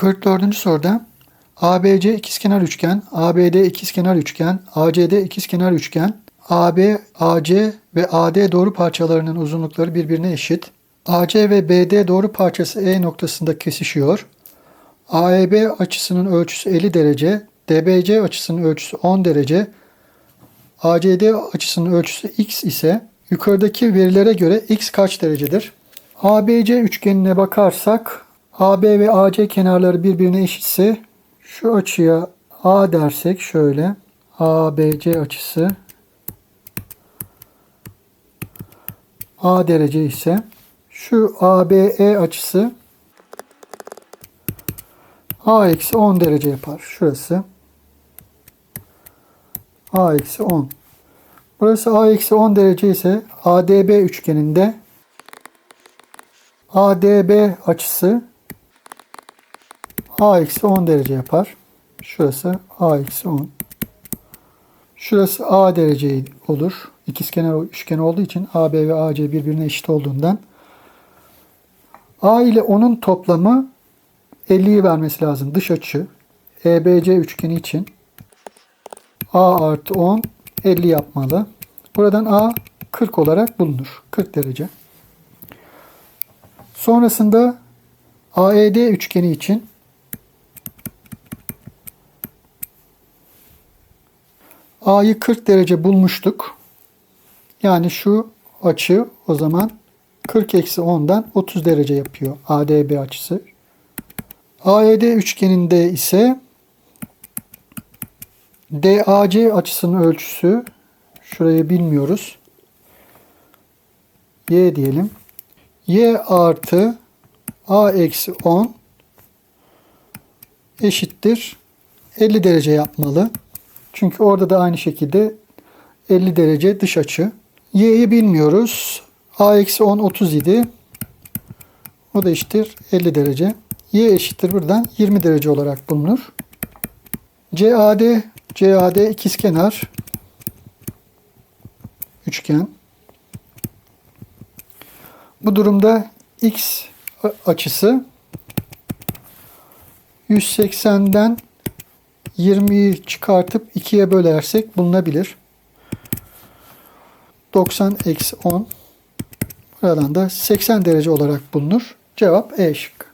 44. soruda ABC ikizkenar üçgen, ABD ikizkenar üçgen, ACD ikizkenar üçgen, AB, AC ve AD doğru parçalarının uzunlukları birbirine eşit. AC ve BD doğru parçası E noktasında kesişiyor. AEB açısının ölçüsü 50 derece, DBC açısının ölçüsü 10 derece, ACD açısının ölçüsü x ise yukarıdaki verilere göre x kaç derecedir? ABC üçgenine bakarsak AB ve AC kenarları birbirine eşitse şu açıya A dersek şöyle ABC açısı A derece ise şu ABE açısı A eksi 10 derece yapar. Şurası A eksi 10. Burası A eksi 10 derece ise ADB üçgeninde ADB açısı A eksi 10 derece yapar. Şurası A eksi 10. Şurası A derece olur. İkizkenar üçgen olduğu için AB ve AC birbirine eşit olduğundan A ile 10'un toplamı 50'yi vermesi lazım. Dış açı EBC üçgeni için A artı 10 50 yapmalı. Buradan A 40 olarak bulunur. 40 derece. Sonrasında AED üçgeni için A'yı 40 derece bulmuştuk. Yani şu açı o zaman 40 eksi 10'dan 30 derece yapıyor ADB açısı. AED üçgeninde ise DAC açısının ölçüsü şurayı bilmiyoruz. Y diyelim. Y artı A eksi 10 eşittir 50 derece yapmalı. Çünkü orada da aynı şekilde 50 derece dış açı. Y'yi bilmiyoruz. A eksi 10 30 idi. O da eşittir 50 derece. Y eşittir buradan 20 derece olarak bulunur. CAD CAD ikizkenar üçgen. Bu durumda x açısı 180'den 20'yi çıkartıp 2'ye bölersek bulunabilir. 90 eksi 10 buradan da 80 derece olarak bulunur. Cevap E şıkkı.